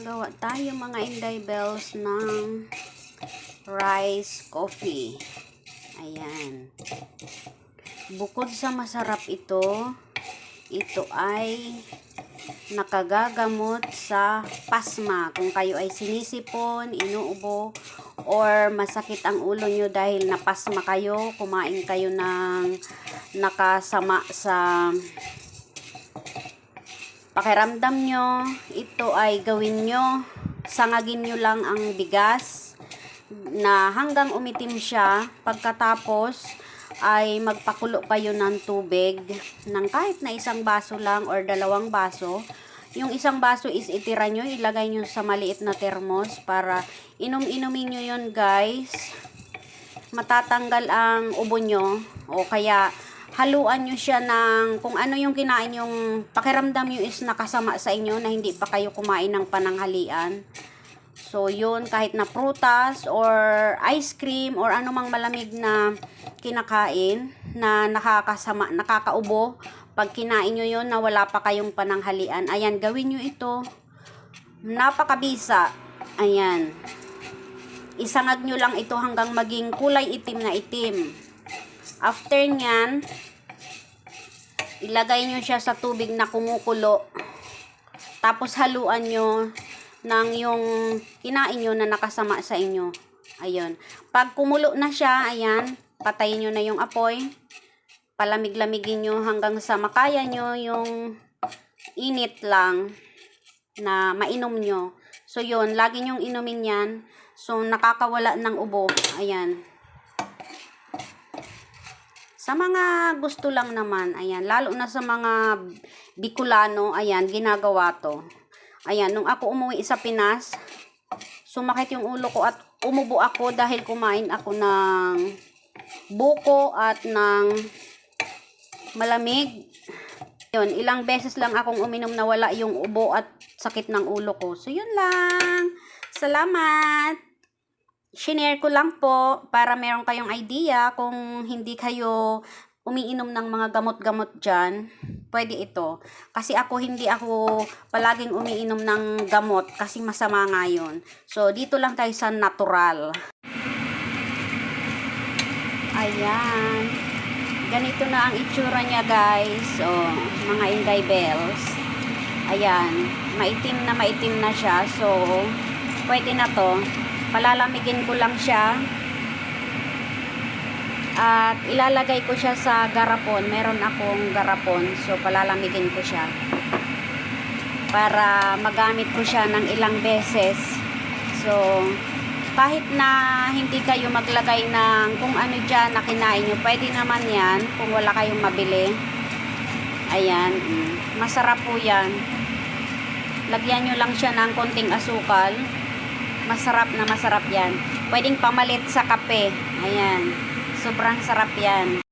gagawa tayo mga Inday Bells ng rice coffee. Ayan. Bukod sa masarap ito, ito ay nakagagamot sa pasma. Kung kayo ay sinisipon, inuubo, or masakit ang ulo nyo dahil napasma kayo, kumain kayo ng nakasama sa pakiramdam nyo, ito ay gawin nyo, sangagin nyo lang ang bigas na hanggang umitim siya. Pagkatapos ay magpakulo kayo ng tubig ng kahit na isang baso lang or dalawang baso. Yung isang baso is itira nyo, ilagay nyo sa maliit na termos para inom-inumin nyo yun guys. Matatanggal ang ubo nyo o kaya haluan nyo siya ng kung ano yung kinain yung pakiramdam nyo is nakasama sa inyo na hindi pa kayo kumain ng pananghalian. So, yun, kahit na prutas or ice cream or anumang malamig na kinakain na nakakasama, nakakaubo, pag kinain nyo yun na wala pa kayong pananghalian, ayan, gawin nyo ito. Napakabisa. Ayan. Isangag nyo lang ito hanggang maging kulay itim na itim. After nyan, ilagay nyo siya sa tubig na kumukulo. Tapos haluan nyo ng yung kinain nyo na nakasama sa inyo. Ayun. Pag kumulo na siya, ayan, patayin nyo na yung apoy. Palamig-lamigin nyo hanggang sa makaya nyo yung init lang na mainom nyo. So, yun, lagi nyong inumin yan. So, nakakawala ng ubo. Ayan. Sa mga gusto lang naman, ayan, lalo na sa mga Bicolano, ayan, ginagawa to. Ayan, nung ako umuwi sa Pinas, sumakit yung ulo ko at umubo ako dahil kumain ako ng buko at ng malamig. Yun, ilang beses lang akong uminom na wala yung ubo at sakit ng ulo ko. So, yun lang. Salamat! Shinare ko lang po para meron kayong idea kung hindi kayo umiinom ng mga gamot-gamot dyan, pwede ito. Kasi ako, hindi ako palaging umiinom ng gamot kasi masama nga yun. So, dito lang tayo sa natural. Ayan. Ganito na ang itsura niya, guys. O, mga Inday Bells. Ayan. Maitim na maitim na siya. So, pwede na to. Palalamigin ko lang siya. At ilalagay ko siya sa garapon. Meron akong garapon. So, palalamigin ko siya. Para magamit ko siya ng ilang beses. So, kahit na hindi kayo maglagay ng kung ano dyan na kinain nyo, pwede naman yan kung wala kayong mabili. Ayan. Masarap po yan. Lagyan nyo lang siya ng konting asukal. Masarap na masarap yan. Pwedeng pamalit sa kape. Ayan. Sobrang sarap yan.